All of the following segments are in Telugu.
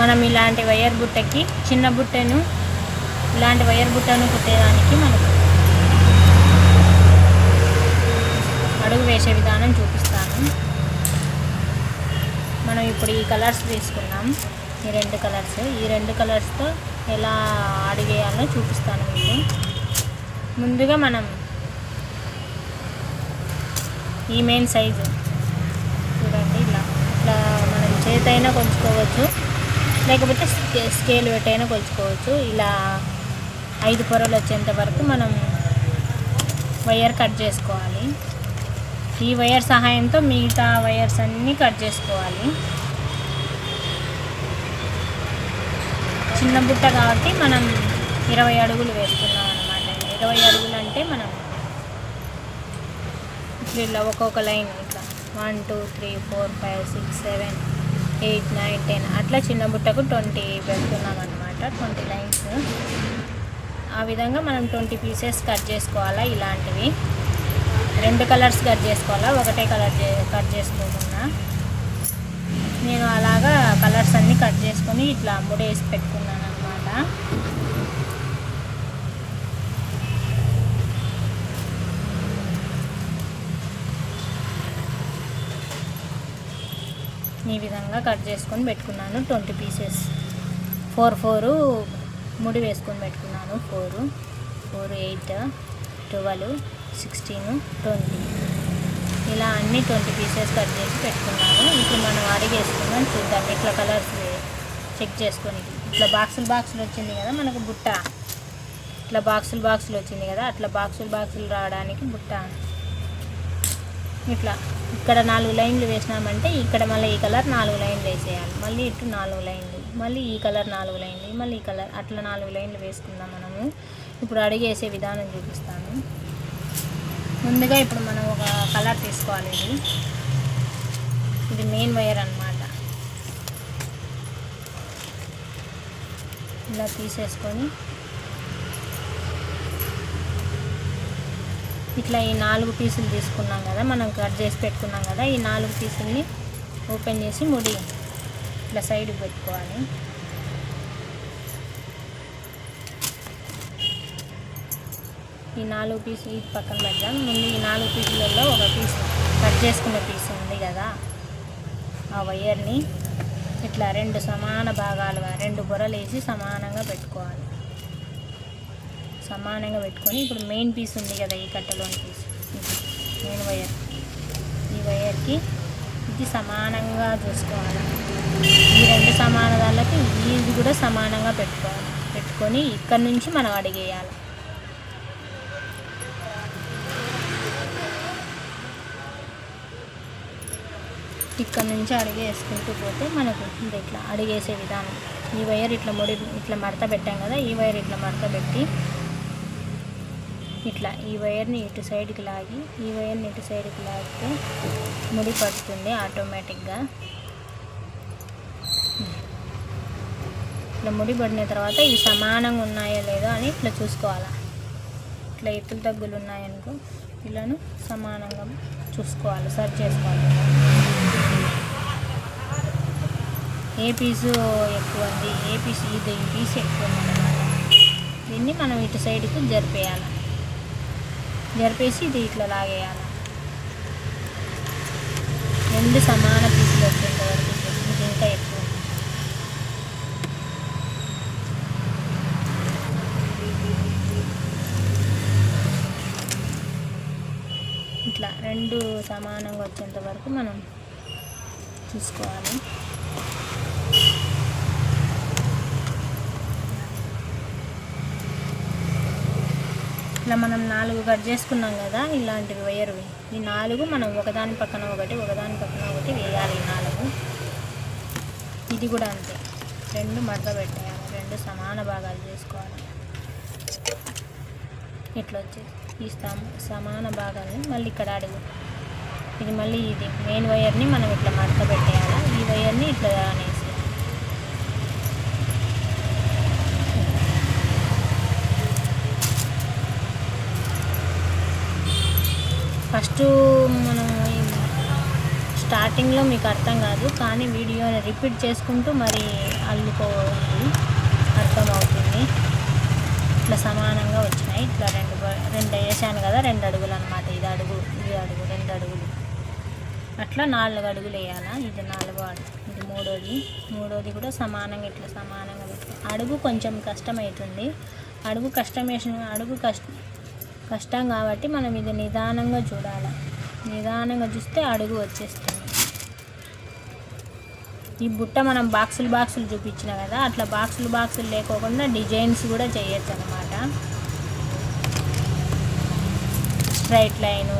మనం ఇలాంటి వైర్ బుట్టకి చిన్న బుట్టను ఇలాంటి వైర్ బుట్టను కుట్టేదానికి మనకు అడుగు వేసే విధానం చూపిస్తాను. మనం ఇప్పుడు ఈ కలర్స్ తీసుకున్నాం ఈ రెండు కలర్స్. ఈ రెండు కలర్స్తో ఎలా అడిగేయాలో చూపిస్తాను మీకు. ముందుగా మనం ఈ మెయిన్ సైజు చూడండి ఇలా ఇట్లా మనం చేతైనా కొలుచుకోవచ్చు లేకపోతే స్కే- స్కేల్ పెట్టైనా కొలుచుకోవచ్చు. ఇలా ఐదు పొరలు వచ్చేంత వరకు మనం వైర్ కట్ చేసుకోవాలి. ఈ వైర్ సహాయంతో మిగతా వైర్స్ అన్నీ కట్ చేసుకోవాలి. చిన్న బుట్ట కాబట్టి మనం ఇరవై అడుగులు వేస్తున్నాం అనమాట ఇరవై అడుగులు అంటే మనం ఇట్లా ఒక్కొక్క లైన్ ఇట్లా one two three four five six seven eight nine ten. అట్లా చిన్న బుట్టకు ట్వంటీ పెడుతున్నాం అనమాట ట్వంటీ లైన్స్. ఆ విధంగా మనం ట్వంటీ పీసెస్ కట్ చేసుకోవాలా ఇలాంటివి. రెండు కలర్స్ కట్ చేసుకోవాలా ఒకటే కలర్ కట్ చేసుకోకుండా. నేను అలాగా కలర్స్ అన్నీ కట్ చేసుకొని ఇట్లా ముడేసి పెట్టుకున్నాను అనమాట ఈ విధంగా కట్ చేసుకొని పెట్టుకున్నాను. Twenty pieces. ఫోర్ ఫోరు ముడి వేసుకొని పెట్టుకున్నాను. Four. Four eight twelve sixteen twenty. ఇలా అన్ని ట్వంటీ పీసెస్ కట్ చేసి పెట్టుకున్నాను. ఇప్పుడు మనం అడిగేసుకున్నాం చూద్దాం ఇట్లా కలర్స్ చెక్ చేసుకొని. ఇట్లా బాక్సులు బాక్సులు వచ్చింది కదా మనకు బుట్ట. ఇట్లా బాక్సులు బాక్సులు వచ్చింది కదా. అట్లా బాక్సులు బాక్సులు రావడానికి బుట్ట. ఇట్లా ఇక్కడ నాలుగు లైన్లు వేసినామంటే ఇక్కడ మళ్ళీ ఈ కలర్ నాలుగు లైన్లు వేసేయాలి. మళ్ళీ ఇటు నాలుగు లైన్లు మళ్ళీ ఈ కలర్ నాలుగు లైన్లు మళ్ళీ ఈ కలర్ అట్లా నాలుగు లైన్లు వేసుకుందాం మనము. ఇప్పుడు అడిగేసే విధానం చూపిస్తాను. ముందుగా ఇప్పుడు మనం ఒక కలర్ తీసుకోవాలి ఇది. ఇది మెయిన్ వైర్ అన్నమాట. ఇలా తీసేసుకొని ఇట్లా ఈ నాలుగు పీసులు తీసుకున్నాం కదా మనం కట్ చేసి పెట్టుకున్నాం కదా ఈ నాలుగు పీసుల్ని ఓపెన్ చేసి ముడి ఇట్లా సైడ్కి పెట్టుకోవాలి. ఈ నాలుగు పీసులు ఈ పక్కన పెడదాం. ముందు ఈ నాలుగు పీసులలో ఒక పీస్ కట్ చేసుకున్న పీస్ ఉంది కదా ఆ వైర్ని ఇట్లా రెండు సమాన భాగాలుగా రెండు బుర్రలు వేసి సమానంగా పెట్టుకోవాలి. సమానంగా పెట్టుకొని ఇప్పుడు మెయిన్ పీస్ ఉంది కదా ఈ కట్టలోని పీస్ మెయిన్ వైర్ ఈ వైర్కి ఇది సమానంగా చూసుకోవాలి. ఈ రెండు సమానదాలకు ఇది కూడా సమానంగా పెట్టుకోవాలి. పెట్టుకొని ఇక్కడ నుంచి మనం అడిగేయాలి. ఇక్కడ నుంచి అడిగేసుకుంటూ పోతే మనకు ఇది ఇట్లా అడిగేసే విధానం. ఈ వైర్ ఇట్లా ముడి ఇట్లా మడత పెట్టాం కదా ఈ వైర్ ఇట్లా మడత పెట్టి ఇట్లా ఈ వైర్ని ఇటు సైడ్కి లాగి ఈ వైర్ని ఇటు సైడ్కి లాగితే ముడి పడుతుంది ఆటోమేటిక్గా. ఇట్లా ముడి పడిన తర్వాత ఇవి సమానంగా ఉన్నాయో లేదో అని ఇట్లా చూసుకోవాలి. ఇట్లా ఎత్తులు తగ్గులు ఉన్నాయనుకో ఇలాను సమానంగా చూసుకోవాలి సర్చ్ చేసుకోవాలి. ఏ పీసు ఎక్కువ ఉంది ఏ పీసు ఇది ఈ పీసు ఎక్కువ ఉంది దీన్ని మనం ఇటు సైడ్కి జరిపేయాలి. జరిపేసి ఇది ఇట్లా లాగేయాలి. రెండు సమాన పీసులు వచ్చేంత వరకు ఇది ఇంకా ఎక్కువ. ఇట్లా రెండు సమానంగా వచ్చేంత వరకు మనం చూసుకోవాలి. ఇట్లా మనం నాలుగు కట్ చేసుకున్నాం కదా ఇలాంటివి వేయరువి. ఈ నాలుగు మనం ఒకదాని పక్కన ఒకటి ఒకదాని పక్కన ఒకటి వేయాలి నాలుగు. ఇది కూడా అంతే. రెండు మడత పెట్టేయాలి రెండు సమాన భాగాలు చేసుకోవాలి. ఇట్లా వచ్చేసి ఈ సమాన భాగాన్ని మళ్ళీ ఇక్కడ అడుగు. ఇది మళ్ళీ ఇది మెయిన్ వైర్ని మనం ఇట్లా మడత పెట్టేయాలి? ఈ వైర్ని ఇట్లా అనేసి ఫస్ట్ మనం స్టార్టింగ్లో మీకు అర్థం కాదు కానీ వీడియో రిపీట్ చేసుకుంటూ మరి అల్లుకోవాలి అర్థమవుతుంది. ఇట్లా సమానంగా వచ్చినాయి. ఇట్లా రెండు రెండు వేసాను కదా రెండు అడుగులు అనమాట ఇది అడుగు ఇది అడుగు రెండు అడుగులు. అట్లా నాలుగు అడుగులు వేయాలా? ఇది నాలుగో అడుగు ఇది మూడోది. మూడోది కూడా సమానంగా ఇట్లా సమానంగా. అడుగు కొంచెం కష్టమవుతుంది. అడుగు కష్టం వేసిన అడుగు కష్ట కష్టం కాబట్టి మనం ఇది నిదానంగా చూడాలి. నిదానంగా చూస్తే అడుగు వచ్చేస్తుంది. ఈ బుట్ట మనం బాక్సులు బాక్సులు చూపించిన కదా అట్లా బాక్సులు బాక్సులు లేకోకుండా డిజైన్స్ కూడా చేయొచ్చు అనమాట స్ట్రైట్ లైను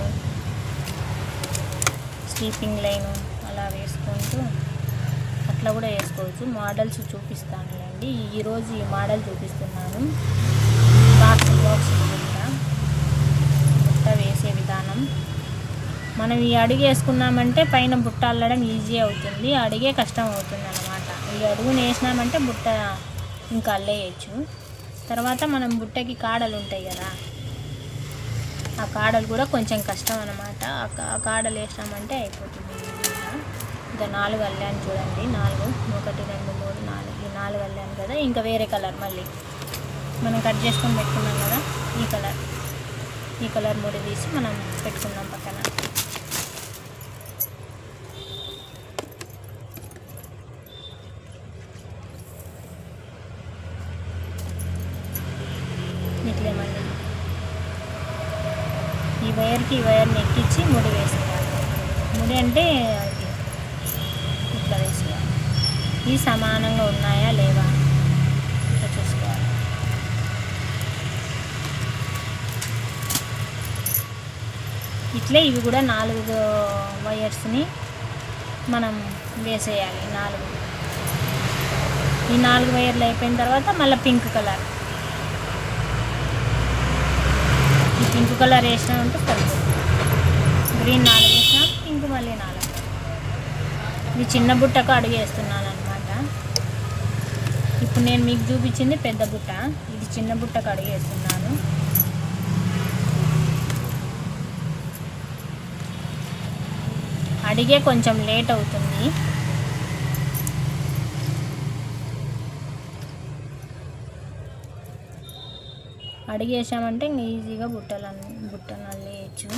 స్లీపింగ్ లైను అలా వేసుకుంటూ అట్లా కూడా వేసుకోవచ్చు. మోడల్స్ చూపిస్తానులేండి. ఈరోజు ఈ మోడల్ చూపిస్తున్నాను. బాక్సులు బాక్సులు వేసే మనం ఈ అడుగు వేసుకున్నామంటే పైన బుట్ట అల్లడం ఈజీ అవుతుంది. అడిగే కష్టం అవుతుంది అనమాట ఈ అడుగును వేసినామంటే బుట్ట ఇంకా అల్లేయచ్చు. తర్వాత మనం బుట్టకి కాడలు ఉంటాయి కదా ఆ కాడలు కూడా కొంచెం కష్టం అనమాట ఆ కాడలు వేసినామంటే అయిపోతుంది. ఇంకా నాలుగు అల్లాను చూడండి. నాలుగు ఒకటి రెండు మూడు నాలుగు ఈ నాలుగు అల్లాను కదా. ఇంకా వేరే కలర్ మళ్ళీ. మనం కట్ చేసుకొని పెట్టుకున్నాం కదా ఈ కలర్. ఈ కలర్ ముడి తీసి మనం పెట్టుకున్నాం పక్కన ఇట్లే మళ్ళీ ఈ వైర్కి ఈ వైర్ని ఎక్కించి ముడి వేసేయాలి ముడి అంటే అది ఇట్లా వేసేయాలి ఇవి సమానంగా ఉన్నాయా లేవా ఇట్లా చూసుకోవాలి ఇట్లే ఇవి కూడా నాలుగు వైర్స్ని మనం వేసేయాలి నాలుగు. ఈ నాలుగు వైర్లు అయిపోయిన తర్వాత మళ్ళీ పింక్ కలర్. ఈ పింక్ కలర్ వేసినామంటే సరిపోతుంది. గ్రీన్ నాలుగు వేసినాం పింక్ మళ్ళీ నాలుగు. ఇది చిన్న బుట్టకు అడుగు వేస్తున్నాను అనమాట ఇప్పుడు నేను మీకు చూపించింది పెద్ద బుట్ట. ఇది చిన్న బుట్టకు అడుగు వేస్తున్నాను. అడిగే కొంచెం లేట్ అవుతుంది. అడిగేసామంటే ఇంక ఈజీగా బుట్టలు బుట్టలు అల్లేయచ్చు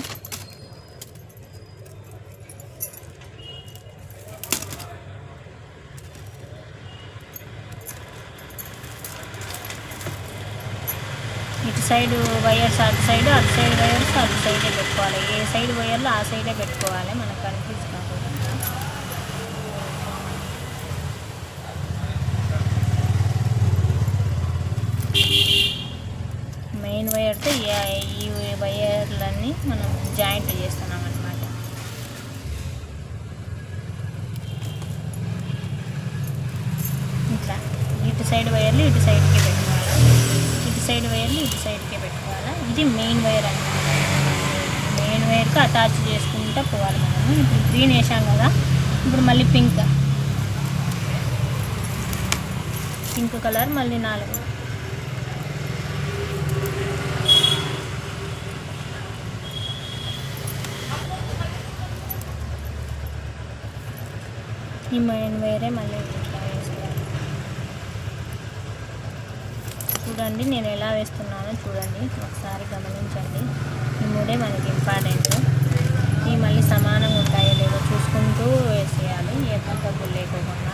ఇటు సైడ్ వైర్స్ అటు సైడ్ అటు సైడ్ వైర్స్ అటు సైడే పెట్టుకోవాలి. ఏ సైడ్ వైర్లు ఆ సైడే పెట్టుకోవాలి మనకు కన్ఫ్యూజ్ కాకుండా మెయిన్ వైర్తో ఈ- ఈ వైర్లన్నీ మనం జాయింట్ చేస్తున్నాం అనమాట ఇట్లా. ఇటు సైడ్ వైర్లు ఇటు సైడ్కి సైడ్ వైర్ని ఇటు సైడ్కే పెట్టుకోవాలి? ఇది మెయిన్ వైర్ అనమాట మెయిన్ వైర్కి అటాచ్ చేసుకుంటూ పోవాలి మనము. ఇప్పుడు గ్రీన్ వేసాం కదా ఇప్పుడు మళ్ళీ పింక్. పింక్ కలర్ మళ్ళీ నాలుగు. ఈ మెయిన్ వైరే మళ్ళీ ఇట్లా వేసుకోవాలి చూడండి నేను ఎలా వేస్తున్నానో చూడండి. ఒకసారి గమనించండి. ఈ మూడే మనకి ఇంపార్టెంట్ ఇవి మళ్ళీ సమానంగా ఉంటాయో లేదో చూసుకుంటూ వేసేయాలి. ఎక్కువ తక్కువ లేకోకుండా.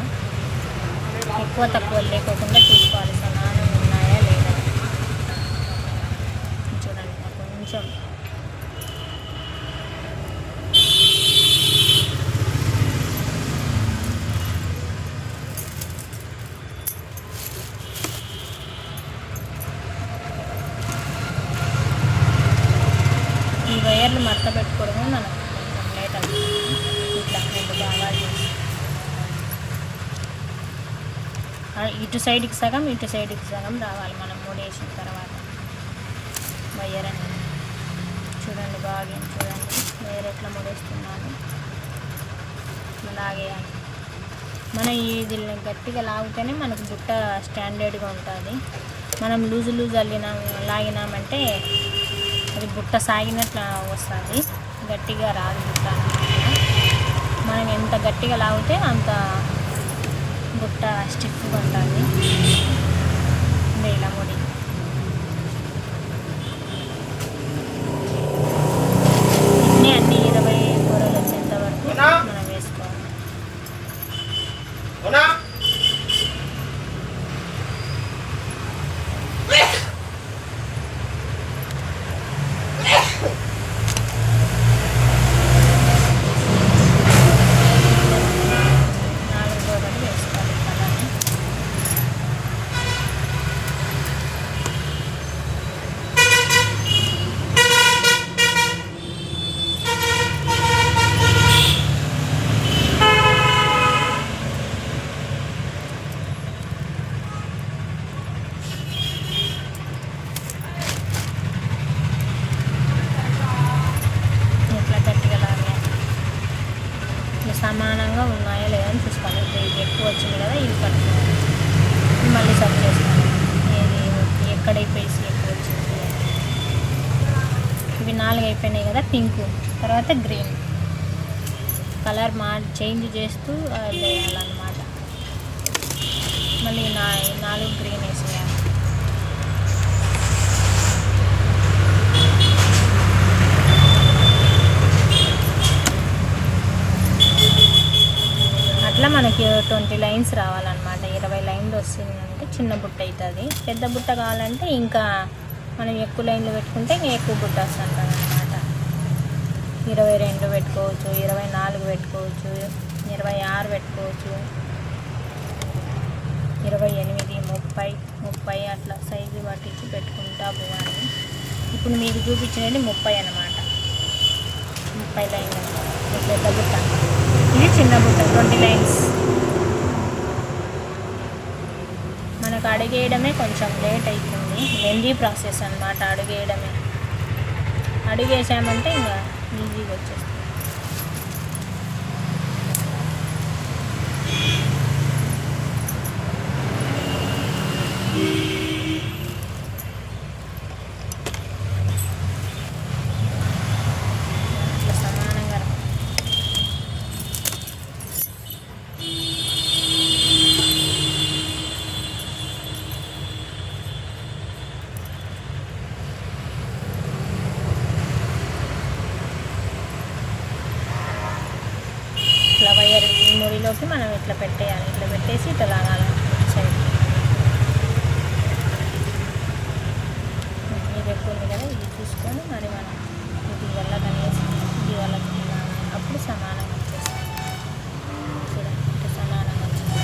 ఎక్కువ తక్కువ లేకోకుండా చూసుకోవాలి. సమానంగా ఉన్నాయా లేదా? చూడండి నాకు కొంచెం సార్లు మడత పెట్టుకోవడమే మనకు కొంచెం లేట్ అవుతుంది ఇట్లా రెండు భాగాలు చేసి. ఇటు సైడ్కి సగం ఇటు సైడ్కి సగం రావాలి. మనం మూడేసిన తర్వాత. వయ్యర్ అనేది చూడండి బాగా చూడండి. వేరే ఎట్లా మూడేస్తున్నాను లాగేయాలి మనం ఇది గట్టిగా లాగితేనే మనకు బుట్ట స్టాండర్డ్గా ఉంటుంది. మనం లూజు లూజ్ అల్లినాం లాగినామంటే అది బుట్ట సాగినట్లు వస్తుంది. గట్టిగా రాదు బుట్ట అన్నమాట మనం ఎంత గట్టిగా లాగితే అంత బుట్ట స్టిఫ్గా ఉంటుంది ఇలా ముడి ఇన్ని అన్ని ఇరవై కూరలు వచ్చేంత వరకు మనం వేసుకోవాలి నాలుగు కూరలు వేసుకోవాలి అలానే ఇట్లా గట్టిగా లాగాలి ఇట్లా సమానంగా ఉన్నాయా లేదా అని చూసుకోవాలి ఇప్పుడు ఇది ఎక్కువ వచ్చింది కదా ఇది పట్టుకోవాలి ఇది మళ్ళీ సర్వ్ చేస్తాను ఏది ఎక్కడ పీస్ ఎక్కువ వచ్చింది ఇవి నాలుగు అయిపోయినాయి కదా పింక్ తర్వాత గ్రీన్. కలర్ మా చేంజ్ చేస్తూ వేయాలన్నమాట. మళ్ళీ నా నాలుగు గ్రీన్ వేసేయాలి. అట్లా మనకి ట్వంటీ లైన్స్ రావాలన్నమాట. ఇరవై లైన్లు వస్తుందంటే చిన్న బుట్ట అవుతుంది పెద్ద బుట్ట కావాలంటే ఇంకా మనం ఎక్కువ లైన్లు పెట్టుకుంటే ఇంకా ఎక్కువ బుట్ట వస్తుంది ఇరవై రెండు పెట్టుకోవచ్చు ఇరవై నాలుగు పెట్టుకోవచ్చు ఇరవై ఆరు పెట్టుకోవచ్చు ఇరవై ఎనిమిది ముప్పై ముప్పై అట్లా సైజు పట్టించి పెట్టుకుంటా పోవాలి. ఇప్పుడు మీకు చూపించినది ముప్పై అనమాట ముప్పై లైన్ పెద్ద బుట్ట. ఇది చిన్న బుట్ట ట్వంటీ లైన్స్. మనకు అడిగేయడమే కొంచెం లేట్ అవుతుంది. లెందీ ప్రాసెస్ అనమాట అడిగేయడమే. అడిగేసామంటే ఇంకా ఈజీగా వచ్చేస్తుంది ఇట్లా సమానంగా రా- ఇట్లా వైర్ ఈ ముడిలోకి మనం ఇట్లా పెట్టేయాలి. ఇట్లా పెట్టేసి ఇట్లా లాగాలి. సైడ్ ఇది ఎక్కువ ఉంది కదా ఇది చూసుకొని మరి మనం ఇది వల్ల కనేసి ఇది వల్ల అప్పుడు సమానం వచ్చేస్తుంది. చూడండి సమానంగా వచ్చింది.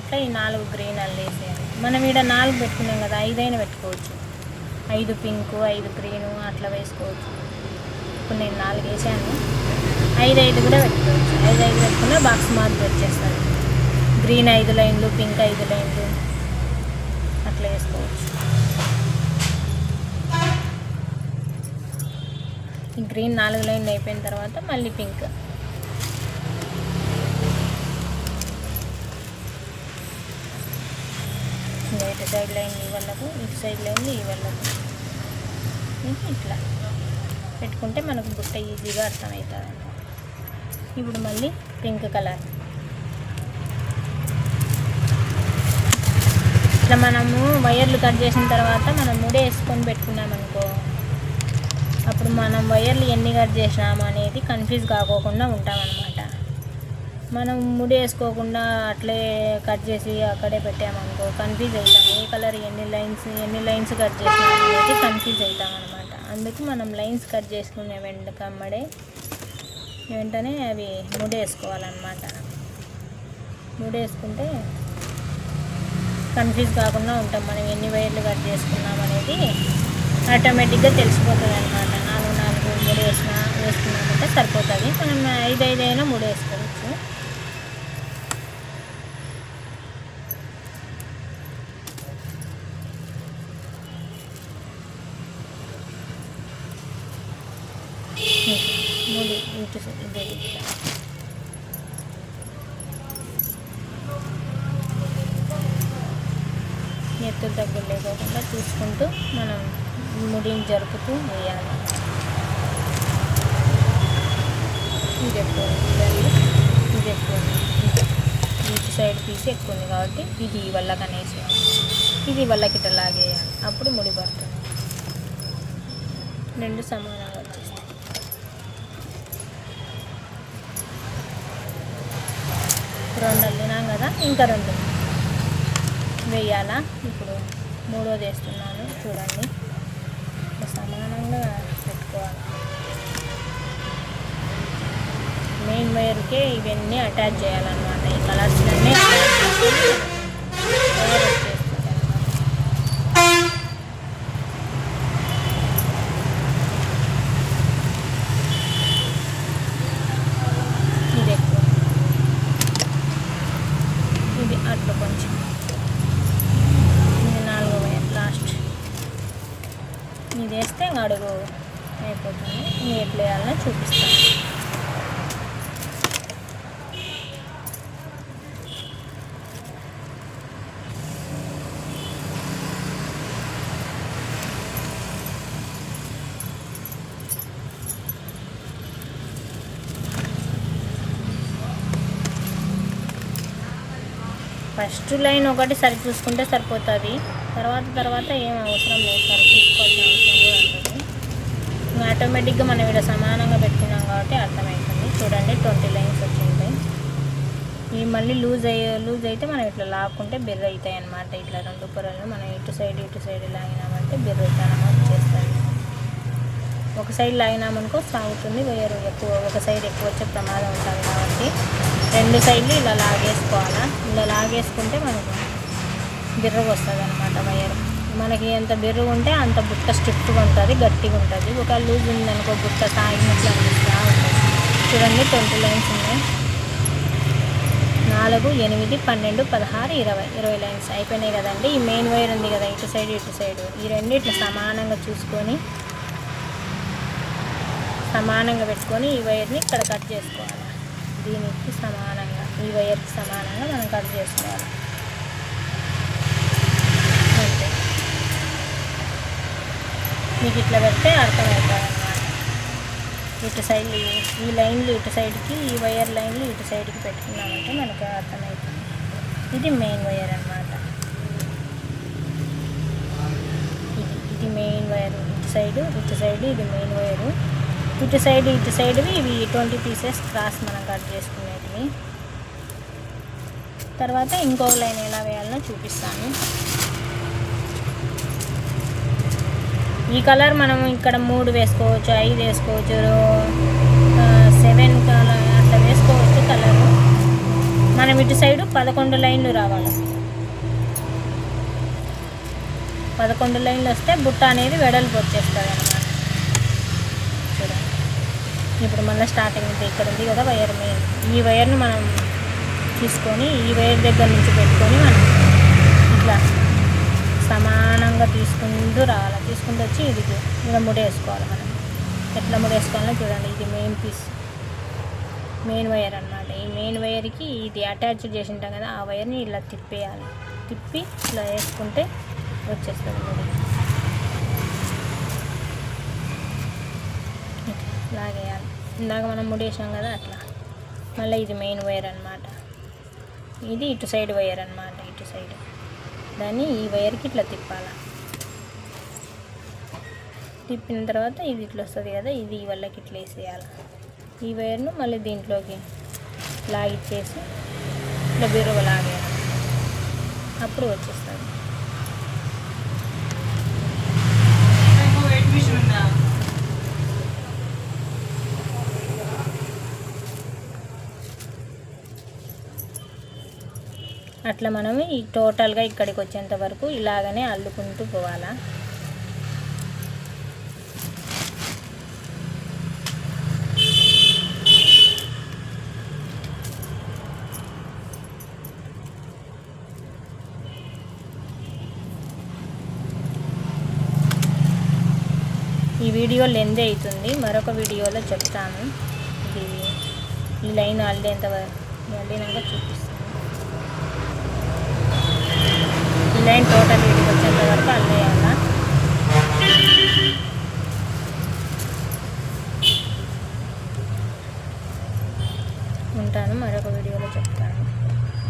అట్లా ఈ నాలుగు గ్రీన్ అల్లేసేయాలి. మనం ఈడ నాలుగు పెట్టుకున్నాం కదా ఐదైనా పెట్టుకోవచ్చు. ఐదు పింకు ఐదు గ్రీను అట్లా వేసుకోవచ్చు. ఇప్పుడు నేను నాలుగు వేసాను. ఐదు ఐదు కూడా పెట్టుకోవచ్చు. ఐదు ఐదు పెట్టుకున్న బాక్స్ మార్క్ వచ్చేస్తుంది. గ్రీన్ ఐదు లైన్లు పింక్ ఐదు లైన్లు అట్లా వేసుకోవచ్చు. ఈ గ్రీన్ నాలుగు లైన్లు అయిపోయిన తర్వాత మళ్ళీ పింక్ ఇటు సైడ్ లైన్ ఈ వాళ్ళకు ఇటు సైడ్ లైన్ ఈ వాళ్ళకు ఇట్లా. పెట్టుకుంటే మనకు బుట్ట ఈజీగా అర్థమవుతుంది. ఇప్పుడు మళ్ళీ పింక్ కలర్. ఇట్లా మనము వైర్లు కట్ చేసిన తర్వాత మనం ముడి వేసుకొని పెట్టుకున్నామనుకో అప్పుడు మనం వైర్లు ఎన్ని కట్ చేసినాము అనేది కన్ఫ్యూజ్ కాకోకుండా ఉంటామన్నమాట మనం ముడి వేసుకోకుండా అట్లే కట్ చేసి అక్కడే పెట్టామనుకో కన్ఫ్యూజ్ అవుతాం. ఏ కలర్ ఎన్ని లైన్స్ ఎన్ని లైన్స్ కట్ చేసినాం అనేది కన్ఫ్యూజ్ అవుతాం అనమాట అందుకు మనం లైన్స్ కట్ చేసుకునే వెంట కమ్మడే వెంటనే అవి ముడి వేసుకోవాలన్నమాట ముడి వేసుకుంటే కన్ఫ్యూజ్ కాకుండా ఉంటాం. మనం ఎన్ని వైర్లు కట్ చేసుకున్నాం అనేది ఆటోమేటిక్గా తెలిసిపోతుంది అనమాట నాలుగు నాలుగు మూడు వేసిన వేసుకున్నామంటే సరిపోతుంది. మనం ఐదు ఐదు అయినా మూడు వేసుకోవచ్చు మూడు ఇటు సైడ్ దగ్గర లేకోకుండా చూసుకుంటూ మనం ముడిని జరుపుతూ వేయాలి. ఇది ఎక్కువ ఇది ఎక్కువ ఇటు సైడ్ పీస్ ఎక్కువ ఉంది కాబట్టి ఇది ఈ వల్ల కనేసేయాలి ఇది వల్లకి గిట్ట లాగేయాలి. అప్పుడు ముడి పడుతుంది. రెండు సమానాలు వచ్చేసి రెండు అల్లినాం కదా ఇంకా రెండు. వేయాలా? ఇప్పుడు మూడోది వేస్తున్నాను చూడండి. సమానంగా పెట్టుకోవాలి? మెయిన్ వైర్కే ఇవన్నీ అటాచ్ చేయాలన్నమాట. ఈ కలర్స్ అన్నీ అటాచ్ చేసుకొని వైర్ వచ్చేస్తుంది అన్నమాట. ఇది ఎక్కువ ఇది అట్లా కొంచెం ఇది నాలుగో వైర్ లాస్ట్ ఇది వేస్తే ఇంకా అడుగు అయిపోతుంది ఇది ఎట్లా వేయాలని చూపిస్తాను ఫస్ట్ లైన్ ఒకటి సరి చూసుకుంటే సరిపోతుంది. తర్వాత తర్వాత ఏం అవసరం లేదు. సరి చూసుకోవాల్సిన అవసరం కూడా ఉంటుంది ఆటోమేటిక్గా మనం ఇక్కడ సమానంగా పెట్టుకున్నాం కాబట్టి అర్థమవుతుంది చూడండి ట్వంటీ లైన్స్ వచ్చింటాయి ఇవి మళ్ళీ లూజ్ అయ్యే లూజ్ అయితే మనం ఇట్లా లాక్కుంటే బిర్ర అవుతాయి అనమాట ఇట్లా రెండు పొరలు మనం ఇటు సైడ్ ఇటు సైడ్ లాగినామంటే బిర్ర అవుతానమా చేస్తాయి ఒక సైడ్ లాగినామనుకో సాగుతుంది వేరు ఎక్కువ ఒక సైడ్ ఎక్కువ వచ్చే ప్రమాదం ఉంటుంది కాబట్టి రెండు సైడ్లు ఇలా లాగేసుకోవాలా? ఇలా లాగేసుకుంటే మనకు బిర్రగా వస్తుంది అనమాట వైర్. మనకి ఎంత బిర్రు ఉంటే అంత బుట్ట స్టిఫ్గా ఉంటుంది గట్టిగా ఉంటుంది. ఒక లూజ్ ఉందనుకో బుట్ట సాగినట్లు అనిపిస్తూ ఉంటుంది చూడండి ట్వంటీ లైన్స్ ఉన్నాయి. నాలుగు ఎనిమిది పన్నెండు పదహారు ఇరవై. ఇరవై లైన్స్ అయిపోయినాయి కదండి. ఈ మెయిన్ వైర్ ఉంది కదా ఇటు సైడ్ ఇటు సైడ్. ఈ రెండు ఇట్లా సమానంగా చూసుకొని సమానంగా పెట్టుకొని ఈ వైర్ని ఇక్కడ కట్ చేసుకోవాలి. దీనికి సమానంగా ఈ వైర్కి సమానంగా మనం కట్ చేసుకోవాలి. అంతే. మీకు ఇట్లా పెడితే అర్థమవుతుంది అన్నమాట ఇటు సైడ్ ఈ లైన్లు ఇటు సైడ్కి ఈ వైర్ లైన్లు ఇటు సైడ్కి పెట్టుకున్నామంటే మనకు అర్థమవుతుంది. ఇది మెయిన్ వైర్ అనమాట ఇది ఇది మెయిన్ వైర్. ఇటు సైడ్ ఇటు సైడ్ ఇది మెయిన్ వైరు. ఇటు సైడ్ ఇటు సైడ్వి ఇవి ట్వంటీ పీసెస్ క్రాస్ మనం కట్ చేసుకునేటివి. తర్వాత ఇంకొక లైన్ ఎలా వేయాలో చూపిస్తాను. ఈ కలర్ మనం ఇక్కడ మూడు వేసుకోవచ్చు ఐదు వేసుకోవచ్చు సెవెన్ కలర్ అట్లా వేసుకోవచ్చు కలర్ మనం ఇటు సైడు పదకొండు లైన్లు రావాలి. పదకొండు లైన్లు వస్తే బుట్ట అనేది వెడల్పు వచ్చేస్తుంది ఇప్పుడు మళ్ళీ స్టార్టింగ్ ఇక్కడ ఉంది కదా వైర్ మెయిన్ ఈ వైర్ని మనం తీసుకొని ఈ వైర్ దగ్గర నుంచి పెట్టుకొని మనం ఇట్లా సమానంగా తీసుకుంటూ రావాలి. తీసుకుంటూ వచ్చి ఇది ఇలా ముడేసుకోవాలి మనం. ఎట్లా ముడేసుకోవాలో చూడండి. ఇది మెయిన్ పీస్ మెయిన్ వైర్ అన్నమాట. ఈ మెయిన్ వైర్కి ఇది అటాచ్ చేసి ఉంటాం కదా ఆ వైర్ని ఇలా తిప్పేయాలి. తిప్పి ఇలా వేసుకుంటే వచ్చేస్తుంది ముడి. లాగేయాలి ఇందాక మనం ముడేసాం కదా అట్లా. మళ్ళీ ఇది మెయిన్ వైర్ అన్నమాట. ఇది ఇటు సైడ్ వైర్ అన్నమాట ఇటు సైడ్ దాన్ని ఈ వైర్కి ఇట్లా తిప్పాలి. తిప్పిన తర్వాత ఇది ఇట్లా వస్తుంది కదా ఇది ఈ వల్లకి ఇట్లా వేసేయాలి. ఈ వైర్ను మళ్ళీ దీంట్లోకి లాగిచ్చేసి ఇట్లా బిరువ లాగేయాలి. అప్పుడు వచ్చేస్తుంది. అట్లా మనం ఈ టోటల్గా ఇక్కడికి వచ్చేంత వరకు ఇలాగనే అల్లుకుంటూ పోవాలా. ఈ వీడియో లెందే అవుతుంది. మరొక వీడియోలో చెప్తాను. ఇది ఈ లైన్ అల్లేంత వరకు అల్లినాక చూపిస్తాను. లైన్ టోటల్ వీటికి వచ్చేంత వరకు అల్లేయాల ఉంటాను మరొక వీడియోలో చెప్తాను.